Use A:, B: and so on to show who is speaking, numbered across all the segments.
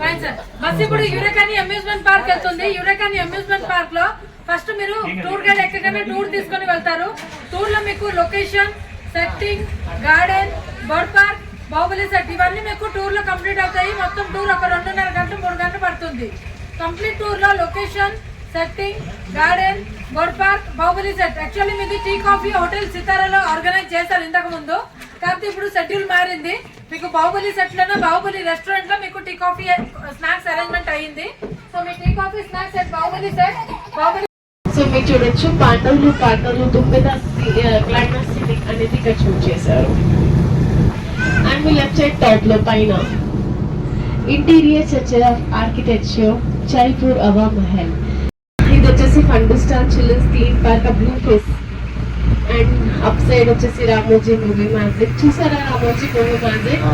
A: Fine sir bus ఇప్పుడు యురకాని amusement park వెళ్తుంది. యురకాని అమ్యూజ్మెంట్ పార్క్లో ఫస్ట్ మీరు టూర్ గైడ్ ఎక్కగానే టూర్ తీసుకొని వెళ్తారు. టూర్లో మీకు location setting garden bird park Baahubali set ఇవన్నీ మీకు టూర్లో కంప్లీట్ అవుతాయి. మొత్తం టూర్ ఒక రెండున్నర గంటలు మూడు గంటలు పడుతుంది. కంప్లీట్ టూర్లో location setting garden bird park Baahubali set. Actually మీది టీ కాఫీ హోటల్ సితారాలో ఆర్గనైజ్ చేశారు ఇంతకు ముందు కాకపోతే ఇప్పుడు షెడ్యూల్ మారింది. మీకు బాహుబలి సెట్లోనే? బాహుబలి రెస్టారెంట్లో మీకు టీ కాఫీ స్నాక్స్ అరేంజ్మెంట్ అయ్యింది. సో మీ tea coffee snacks set Baahubali set Baahubali
B: so మీరు చూడొచ్చు పాండవులు పాండవులు దుమ్మెద క్లైమాక్స్ అనేది ఇక్కడ షూట్ చేశారు. అండ్ మీ లెఫ్ట్ సైడ్ టాప్లో పైన ఇంటీరియర్ చర్చ్ ఆర్కిటెక్చర్ జైపూర్ అవా మహల్ ఇది వచ్చేసి ఫండుస్టార్ children's theme park blue face and up side వచ్చేసి రామోజీ మూవీ మ్యాజిక్ చూసారా Ramoji movie magic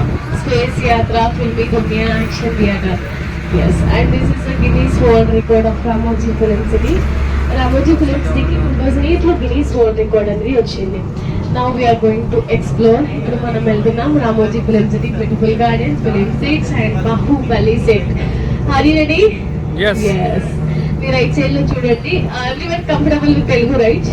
B: space Yatra Filmi Duniya action theatre yes and this is Guinness world record of Ramoji film city Ramoji film సిటీకి two thousand ఎయిట్లో Guinness world record అనేది వచ్చింది? Now we're going to explore ఇప్పుడు మనం వెళ్తున్నాం Ramoji film city beautiful gardens film seats and Baahubali set Hari ready
C: Yes.
B: మీ right సైడ్లో చూడండి. Everyone comfortable with Telugu right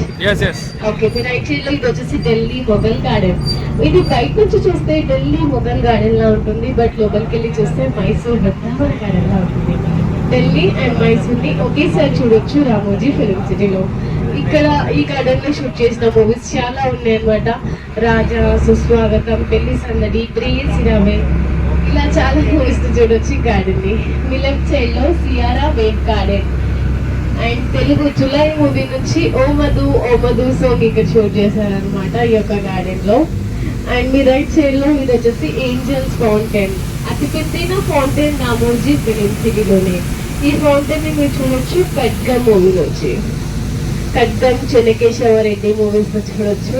B: okay me right సైడ్లో ఇది వచ్చేసి ఢిల్లీ మొఘల్ గార్డెన్ ఇది బయట నుంచి చూస్తే ఢిల్లీ మొఘల్ గార్డెన్ లా ఉంటుంది బట్ లోపలికి వెళ్ళి చూస్తే మైసూర్ బృందావన గార్డెన్ లా ఉంటుంది. ఢిల్లీ అండ్ మైసూర్ని ఒకేసారి చూడొచ్చు రామోజీ ఫిలిం సిటీలో ఇక్కడ ఈ గార్డెన్లో షూట్ చేసిన మూవీస్ చాలా ఉన్నాయి అన్నమాట రాజా సుస్వాగతం పెళ్ళి సందడి ప్రియసిరామే ఇలా చాలా మూవీస్ చూడొచ్చు ఈ గార్డెన్ని. మీ లెఫ్ట్ సైడ్లో Sierra wave garden and Telugu Julayi movie నుంచి ఓ మధు ఓ మధు సాంగ్ ఇక్కడ షూట్ చేశారనమాట ఈ యొక్క గార్డెన్లో. అండ్ మీ రైట్ సైడ్లో ఇది వచ్చేసి ఏంజల్స్ ఫౌంటైన్ అతి పెద్దైన ఫౌంటైన్ రామోజీ ఫిలిం సిటీలోనే. ఈ ఫౌంటైన్ని మీరు చూడొచ్చు ఖడ్గం మూవీ నుంచి. ఖడ్గం చెన్నకేశవ రెడ్డి మూవీస్లో చూడొచ్చు.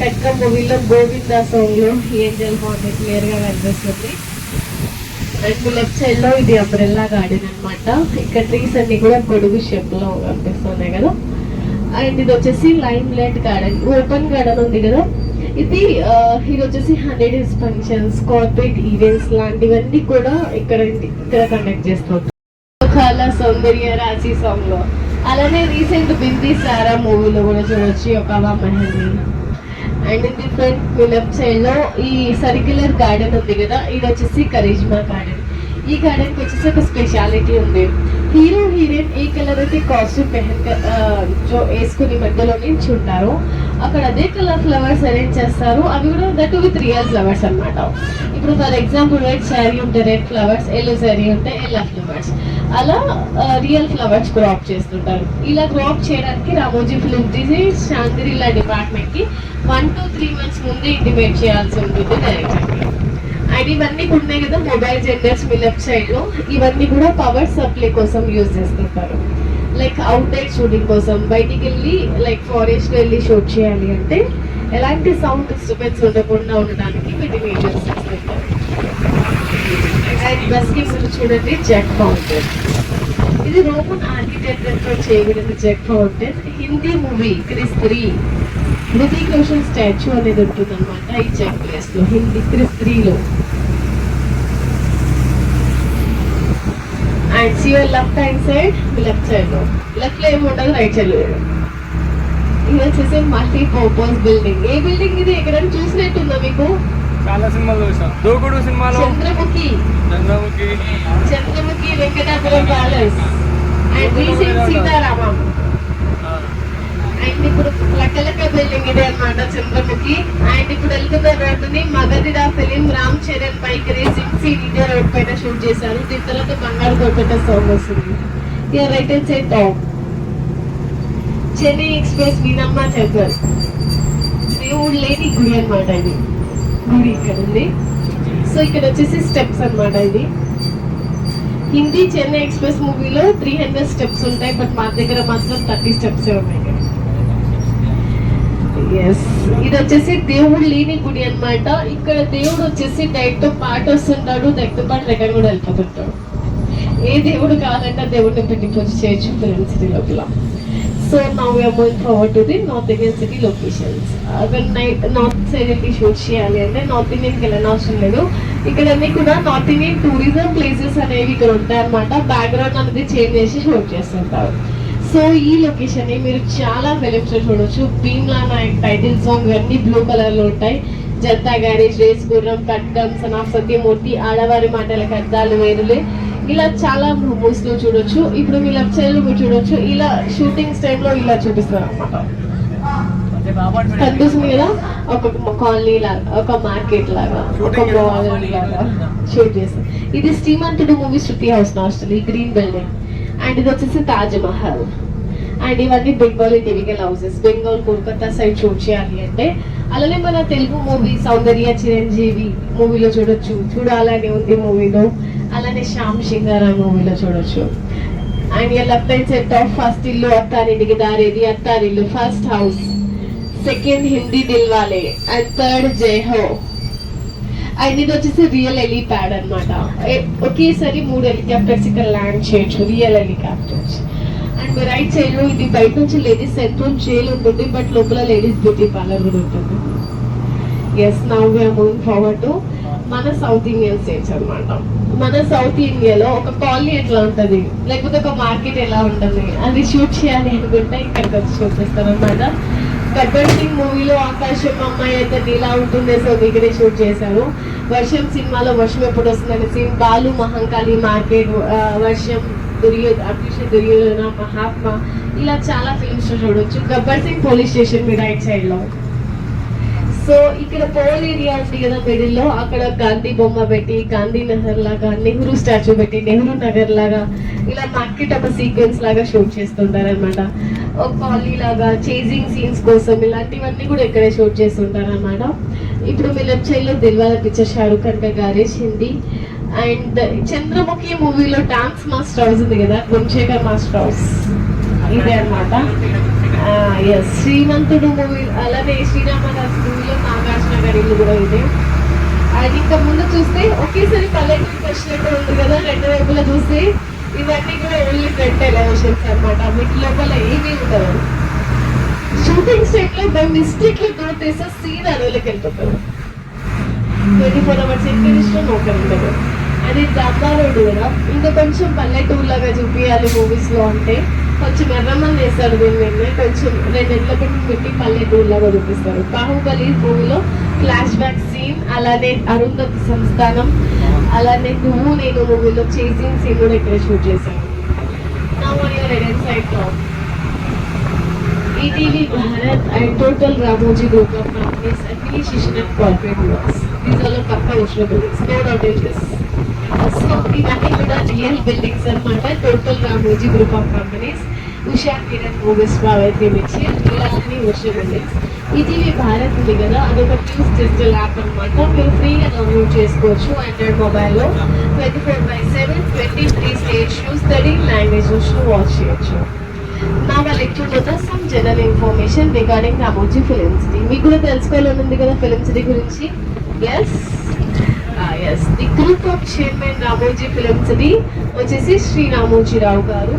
B: ఖడ్గం మూవీలో గోవిందా సాంగ్లో ఏంజల్ ఫౌంటైన్ క్లియర్గా కనిపిస్తుంది. అండ్ లెఫ్ట్ సైడ్లో ఇది అంబ్రెల్లా గార్డెన్ అన్నమాట. ఇక్కడ ట్రీస్ అన్ని కూడా గొడుగు షేప్లో కనిపిస్తున్నాయి కదా. అండ్ ఇది వచ్చేసి lime light garden open garden ఉంది కదా. ఇది ఇది వచ్చేసి hundred years functions corporate events లాంటివన్నీ కూడా ఇక్కడ ఇక్కడ కండక్ట్ చేస్తుంది. చాలా సౌందర్య రాశి సాంగ్లో. అలానే రీసెంట్ బింది సారా మూవీలో కూడా చూడొచ్చు ఒక మహిళ అండ్ డిఫరెంట్ మీ లెఫ్ట్ సైడ్లో ఈ సర్క్యులర్ గార్డెన్ ఉంది కదా ఇది వచ్చేసి కరిజ్మా గార్డెన్. ఈ గార్డెన్కి వచ్చేసి ఒక స్పెషాలిటీ ఉంది. హీరో హీరోయిన్ ఏ కలర్ అయితే కాస్ట్యూమ్ పెహన్ జో వేసుకుని మధ్యలో నుంచి అక్కడ అదే కలర్ ఫ్లవర్స్ అరేంజ్ చేస్తారు. అవి కూడా దట్ విత్ రియల్ ఫ్లవర్స్ అనమాట ఇప్పుడు ఫర్ ఎగ్జాంపుల్ రెడ్ శారీ ఉంటే రెడ్ ఫ్లవర్స్ ఎల్లో శారీ ఉంటే ఎల్లో ఫ్లవర్స్ అలా రియల్ ఫ్లవర్స్ క్రాప్ చేస్తుంటారు. ఇలా క్రాప్ చేయడానికి రామోజీ ఫిలిం తీసి శాంతిరిలా డిపార్ట్మెంట్కి వన్ టు త్రీ మంత్స్ ముందే ఇంటిమేట్ చేయాల్సి ఉంటుంది డైరెక్టర్ అండ్ ఇవన్నీ కూడా ఉన్నాయి కదా మొబైల్ జెండర్స్ మీ లెఫ్ట్ ఇవన్నీ కూడా పవర్ సప్లై కోసం యూజ్ చేస్తుంటారు. లైక్ అవుట్ అవుట్డోర్ షూటింగ్ కోసం బయటికి వెళ్ళి లైక్ ఫారెస్ట్ వెళ్ళి షూట్ చేయాలి అంటే ఎలాంటి సౌండ్ డిస్టర్బెన్స్ ఉండకుండా ఉండడానికి వీటిని యూజ్ చేస్తుంటారు. అండ్ బస్కి మీరు చూడండి జెట్ ఫౌంటైన్ ఇది రోమన్ ఆర్కిటెక్చర్తో చేయబడిన jet fountain Hindi movie Krrish three Hrithik Roshan statue అనేది ఉంటుంది అనమాట ఈ జెట్ ప్లేస్లో హిందీ క్రిస్ త్రీలో అండ్ సివర్ లెఫ్ట్ హ్యాండ్ సైడ్ లెఫ్ట్ సైడ్లో లెఫ్ట్లో ఏమి ఉండదు రైట్ సైడ్లో. ఇది వచ్చేసి మల్టీ పర్పస్ బిల్డింగ్ ఏ బిల్డింగ్ ఇది? ఎక్కడైనా చూసినట్టుందా మీకు?
C: చాలా సినిమాలు చూసాం. దూకుడు సినిమాలో
B: Chandramukhi.
C: Chandramukhi.
B: Chandramukhi Venkatapuram palace and recent Sitaramam. And ఇప్పుడు లక్కలక్క బిల్డింగ్ ఇదే అన్నమాట చంద్రముఖి. అండ్ ఇప్పుడు వెళ్తున్న రోడ్డుని మగధిర ఫిలిం రామ్ చరణ్ పైకి సిక్స్టీ సీన్ రోడ్ పైన షూట్ చేశారు. దీని తర్వాత బంగారు కోపేట సాంగ్ వస్తుంది. ఇక right hand side top Chennai express Meenamma temple దేవుడు లేని గుడి అన్నమాట ఇది. గుడి ఇక్కడ ఉంది. సో ఇక్కడ వచ్చేసి స్టెప్స్ అన్నమాట ఇది. హిందీ చెన్నై ఎక్స్ప్రెస్ మూవీలో త్రీ హండ్రెడ్ స్టెప్స్ ఉంటాయి బట్ మా దగ్గర మాత్రం థర్టీ స్టెప్స్ ఉన్నాయి. ఎస్ ఇది వచ్చేసి దేవుడు లేని గుడి అన్నమాట. ఇక్కడ దేవుడు వచ్చేసి డైరెక్ట్తో వస్తుంటాడు డైట్ పాట దగ్గర కూడా వెళ్ళిపోతుంటాడు. ఏ దేవుడు కాదంటే దేవుడిని పెట్టి పూజ చేయొచ్చు ఫిలిం సిటీ లోపల. So now we're moving forward to the north Indian city locations night north side వెళ్ళి షూట్ చేయాలి అంటే నార్త్ ఇండియన్కి వెళ్ళిన అవసరం లేదు. ఇక్కడ అన్ని కూడా నార్త్ ఇండియన్ టూరిజం ప్లేసెస్ అనేవి ఇక్కడ ఉంటాయన్నమాట. బ్యాక్గ్రౌండ్ అనేది చేంజ్ చేసి షూట్ చేస్తుంటారు. సో ఈ లొకేషన్ని మీరు చాలా ఫిలిమ్స్లో చూడొచ్చు. భీమ్లా నాయక్ టైటిల్ సాంగ్ అన్ని బ్లూ కలర్లో ఉంటాయి. జనతా గ్యారేజ్ రేస్ గుర్రం కట్టం సనాఫ్ సత్యమూర్తి ఆడవారి మాటలకు అర్థాలు వేరులే ఇలా చాలా మూవీస్లో చూడొచ్చు. ఇప్పుడు మీ లెఫ్ట్ సైడ్లో మీరు చూడొచ్చు. ఇలా షూటింగ్ టైమ్లో ఇలా చూపిస్తారు అనమాట కనిపిస్తుంది కదా? ఒక కాలనీ లాగా ఒక మార్కెట్ లాగా ఒక మాల్ లాగా షూట్ చేస్తాం ఇది Srimanthudu movie Shruti house hostel ఈ గ్రీన్ బిల్డింగ్ అండ్ ఇది వచ్చేసి తాజ్ మహల్. అండ్ ఇవన్నీ Bengali typical houses Bengal Kolkata side shoot చేయాలి అంటే అలానే మన తెలుగు మూవీ సౌందర్య చిరంజీవి మూవీలో చూడొచ్చు. చూడాలని ఉంది మూవీలో. అలానే శ్యామ్ సింగారా మూవీలో చూడొచ్చు. అండ్ ఇలా హ్యాండ్ సెట్ ఆఫ్ ఫస్ట్ ఇల్లు Attarintiki Daredi అత్తారిల్లు first house second Hindi Dilwale. And third Jai Ho and ఇది వచ్చేసి రియల్ హెలిప్యాడ్ అనమాట ఒకేసారి మూడు హెలికాప్టర్స్ ఇక్కడ ల్యాండ్ చేయొచ్చు రియల్ హెలికాప్టర్స్ అండ్ రైట్ సైడ్లో ఇది బయట నుంచి లేడీస్ సెంట్రల్ జైల్ ఉంటుంది బట్ లోపల లేడీస్ బ్యూటీ పార్లర్ కూడా ఉంటుంది. Yes now we're moving forward to మన సౌత్ ఇండియన్ స్టేట్స్ అనమాట మన సౌత్ ఇండియాలో ఒక కాలనీ ఎట్లా ఉంటుంది? లేకపోతే ఒక మార్కెట్ ఎలా ఉంటుంది? అది షూట్ చేయాలి అనుకుంటే ఇక్కడికి వచ్చి చూపిస్తారు అనమాట గబ్బర్ సింగ్ మూవీలో ఆకాశం అమ్మాయి అయితే ఇలా ఉంటుంది సో దగ్గరే షూట్ చేశారు. వర్షం సినిమాలో వర్షం ఎప్పుడు వస్తుందని సీన్ బాలు మహంకాళి మార్కెట్ వర్షం దుర్యో అభిషేక్ దుర్యోధన మహాత్మా ఇలా చాలా ఫిల్మ్స్ చూడొచ్చు. గబ్బర్ సింగ్ పోలీస్ స్టేషన్ మీ రైట్ సైడ్లో. సో ఇక్కడ పోల్ ఏరియా ఉంది కదా మిడిల్లో అక్కడ గాంధీ బొమ్మ పెట్టి గాంధీ నగర్ లాగా నెహ్రూ స్టాచ్యూ పెట్టి నెహ్రూ నగర్ లాగా ఇలా మార్కెట్ ఒక సీక్వెన్స్ లాగా షూట్ చేస్తుంటారు అనమాట కాలనీ లాగా చేజింగ్ సీన్స్ కోసం ఇలాంటివన్నీ కూడా ఇక్కడే షూట్ చేస్తుంటారు అనమాట ఇప్పుడు మీ లెఫ్ట్ సైడ్లో దిల్వాల పిక్చర్ షారుఖ్ ఖాన్ గారేష్ గారేసింది అండ్ చంద్రముఖి మూవీలో డాన్స్ మాస్టర్ హౌస్ ఉంది కదా గుణశేఖర్ మాస్టర్ హౌస్. ఇదే అనమాట ఎస్ శ్రీమంతుడు మూవీ అలానే శ్రీరామదాస్ మూవీలో నాగార్జున గారి ఇల్లు కూడా ఇదే. అండ్ ఇంకా ముందు చూస్తే ఒకేసారి పల్లెటూరు వచ్చినట్టు ఉంది కదా రెండు వైపులా చూస్తే ఇవన్నీ కూడా ఓన్లీ ఫ్రంట్ ఎలివేషన్స్ అనమాట వీటి లోపల ఏమీ ఉండదు షూటింగ్ సెట్లో బై మిస్టేక్లో డోర్ చేసే సీన్ అడవులకి వెళ్ళిపోతారు. ట్వంటీ ఫోర్ అవర్స్ ఎక్కడ ఇష్టం ఉండదు అది డబ్బా రోడ్డు కదా. ఇంకా కొంచెం పల్లెటూరు లాగా చూపించాలి మూవీస్లో అంటే కొంచెం ఎర్రమని వేస్తారు దీని మీద కొంచెం రెండేళ్ళ పెట్టి పెట్టి పల్లెటూరు లాగా చూపిస్తారు. బాహుబలి మూవీలో ఫ్లాష్ బ్యాక్ సీన్ అలానే అరుంధతి సంస్థానం అలానే నువ్వు నేను మూవీలో చేసింగ్ సీన్ కూడా ఇక్కడ షూట్ చేశాను నా one year red side ETV Bharat and total Ramoji group of companies affiliation and corporate works. These all are Pakka Ushra buildings, no doubt in this. So, ఇవన్నీ కూడా రియల్ బిల్డింగ్స్ అన్నమాట total Ramoji group of companies Usha Kiran movies Bharathi మిర్చి ఇలా అన్ని buildings ETV Bharat ఉంది కదా అదొక news digital app అనమాట మీరు ఫ్రీగా డౌన్లోడ్ చేసుకోవచ్చు ఆండ్రాయిడ్ మొబైల్లో twenty four by seven twenty three state shoes thirteen languages watch చేయొచ్చు. నా lecture some general information regarding Ramoji film city మీకు కూడా తెలుసుకోవాలనుంది కదా ఫిలిం సిటీ గురించి? Yes yes ah, the group of chairman Ramoji film city వచ్చేసి శ్రీ రామోజీరావు గారు.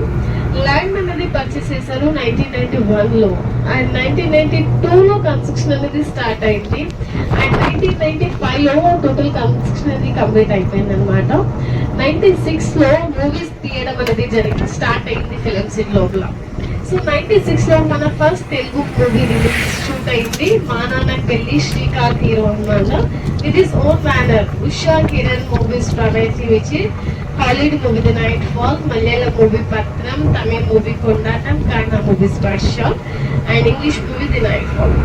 B: Land అనేది పర్చేస్ చేశారు నైన్టీన్ నైన్టీ వన్లో అండ్ నైన్టీన్ నైన్టీ టూలో కన్స్ట్రక్షన్ అనేది స్టార్ట్ అయింది. అండ్ నైన్టీన్ నైన్టీ ఫైవ్లో టోటల్ కన్స్ట్రక్షన్ అనేది కంప్లీట్ అయిపోయింది అనమాట నైన్టీ సిక్స్లో మూవీస్ తీయడం అనేది జరిగింది స్టార్ట్ అయింది ఫిలిం సిటీ లోపల. సో నైన్టీ సిక్స్లో మన first Telugu movie release shoot అయింది. మా నాన్న పెళ్ళి శ్రీకాంత్ హీరో అన్నమాట it is own banner Usha Kiran movies ప్రవేశి వచ్చి Hollywood movie the night fall Malayalam movie Pathram Tamil movie Kondattam Kannada movie Sparsha and English movie the night fall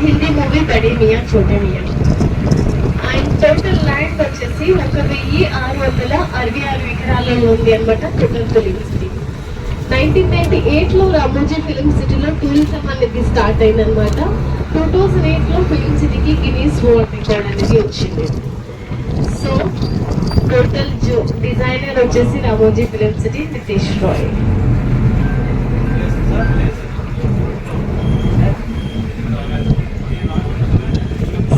B: Hindi movie Badi Miya Chote Miyan. And total land వచ్చేసి ఒక వెయ్యి ఆరు వందల అరవై ఆరు ఎకరాలలో ఉంది అనమాట total film city nineteen ninety ఎయిట్లో రామోజీ ఫిలిం సిటీలో టూరిజం అనేది స్టార్ట్ అయిందనమాట టూ థౌజండ్ ఎయిట్లో ఫిలిం సిటీకి గినీస్ వరల్డ్ రికార్డ్ అనేది వచ్చింది. సో టోటల్ జో డిజైనర్ వచ్చేసి Ramoji film city Nitish Roy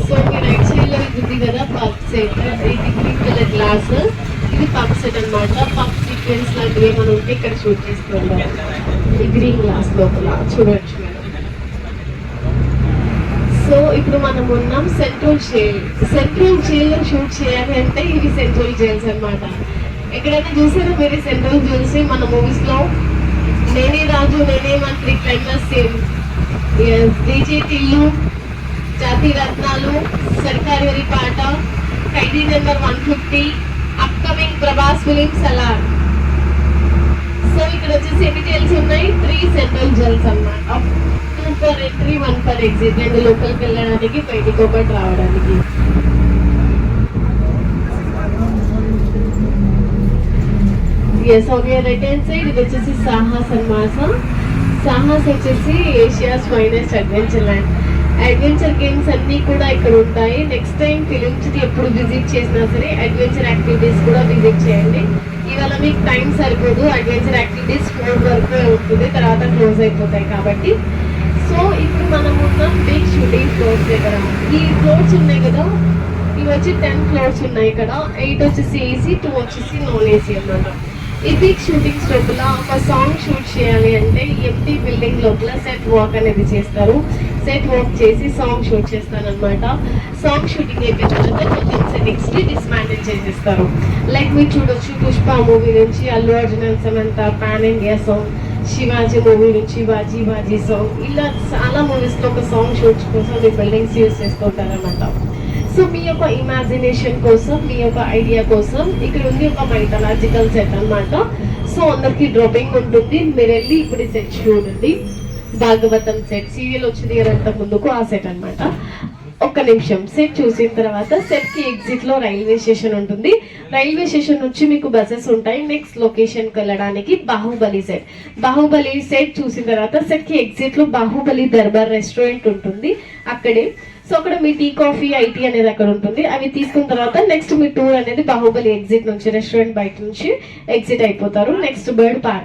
B: so మీ రైట్ సైడ్లో ఇది ఉంది కదా పంప్ సెట్ ఇది గ్రీన్ కలర్ గ్లాస్ ఇది పంప్ సెట్ అన్నమాట పంప్ సీక్వెన్స్ లాంటివి ఏమైనా ఉంటే ఇక్కడ షూట్ చేస్తుంటారు ఈ గ్రీన్ గ్లాస్ లోపల చూడొచ్చు మీరు. సో ఇప్పుడు మనం ఉన్నాం central jail central jail shoot చేయాలి అంటే ఇవి సెంట్రల్ జైల్స్ అన్నమాట. ఎక్కడైనా చూసారా మీరు సెంట్రల్ జైల్స్ మన మూవీస్లో నేనే రాజు నేనే మంత్రి క్లైమాక్స్ సేమ్ డీజేటీలు జాతి రత్నాలు సర్కారీ పాట Khaidi number one fifty upcoming Prabhas film Salaar. So ఇక్కడ వచ్చేసి ఎన్ని జైల్స్ ఉన్నాయి? త్రీ సెంట్రల్ జైల్స్ అన్నమాట. Two for entry one for exit రెండు లోపలికి వెళ్ళడానికి బయటికి ఒకటి రావడానికి. Yes on your right hand side ఇది వచ్చేసి సాహస్ అన్నమాట సాహస్ వచ్చేసి Asia's finest adventure land adventure games అన్నీ కూడా ఇక్కడ ఉంటాయి. నెక్స్ట్ టైం ఫిలిం సిటీ ఎప్పుడు విజిట్ చేసినా సరే అడ్వెంచర్ యాక్టివిటీస్ కూడా విజిట్ చేయండి. ఇవాళ మీకు టైం సరిపోదు. అడ్వెంచర్ యాక్టివిటీస్ ఫోర్ వరకు ఉంటుంది. తర్వాత క్లోజ్ అయిపోతాయి కాబట్టి సో ఇప్పుడు మనం ఉన్నాం బిగ్ షూటింగ్ ఫ్లోర్స్ దగ్గర ఈ ఫ్లోర్స్ ఉన్నాయి కదా. ఇవి వచ్చి టెన్ ఫ్లోర్స్ ఉన్నాయి ఇక్కడ. ఎయిట్ వచ్చేసి ఏసీ టూ వచ్చేసి నాన్ ఏసీ అన్నమాట. ఈ బిగ్ షూటింగ్స్ లోపల ఒక సాంగ్ షూట్ చేయాలి అంటే ఎంటీ బిల్డింగ్ లోపల సెట్ వాక్ అనేది చేస్తారు. సెట్ వాక్ చేసి సాంగ్ షూట్ చేస్తారనమాట సాంగ్ షూటింగ్ అయిపోయిన తర్వాత మొత్తం సెట్టింగ్స్ని డిస్మాండిల్ చేసేస్తారు. లైక్ మీరు చూడొచ్చు పుష్ప మూవీ నుంచి Allu Arjun Samantha pan India song Sivaji movie Sivaji bhaji song ఇలా చాలా మూవీస్లో ఒక సాంగ్ షూట్స్ కోసం మీ బిల్డింగ్స్ యూజ్ చేస్తుంటారన్నమాట సో మీ యొక్క ఇమాజినేషన్ కోసం మీ యొక్క ఐడియా కోసం ఇక్కడ ఉంది ఒక మైథలాజికల్ సెట్ అన్నమాట. సో అందరికి డ్రాపింగ్ ఉంటుంది. మీరు వెళ్ళి ఇప్పుడు సెట్ చూడండి. భాగవతం సెట్ సీరియల్ వచ్చింది కదా ముందుకు ఆ సెట్ అనమాట ఒక్క నిమిషం. సెట్ చూసిన తర్వాత సెట్కి ఎగ్జిట్లో రైల్వే స్టేషన్ ఉంటుంది. రైల్వే స్టేషన్ నుంచి మీకు బస్సెస్ ఉంటాయి. నెక్స్ట్ లొకేషన్కి వెళ్ళడానికి బాహుబలి సెట్ బాహుబలి సెట్ చూసిన తర్వాత సెట్కి ఎగ్జిట్లో బాహుబలి దర్బార్ రెస్టారెంట్ ఉంటుంది. అక్కడే. సో అక్కడ మీ టీ కాఫీ ఐటీ అనేది అక్కడ ఉంటుంది. అవి తీసుకున్న తర్వాత నెక్స్ట్ మీ టూర్ అనేది బాహుబలి ఎగ్జిట్ నుంచి రెస్టారెంట్ బయట నుంచి ఎగ్జిట్ అయిపోతారు. Next bird park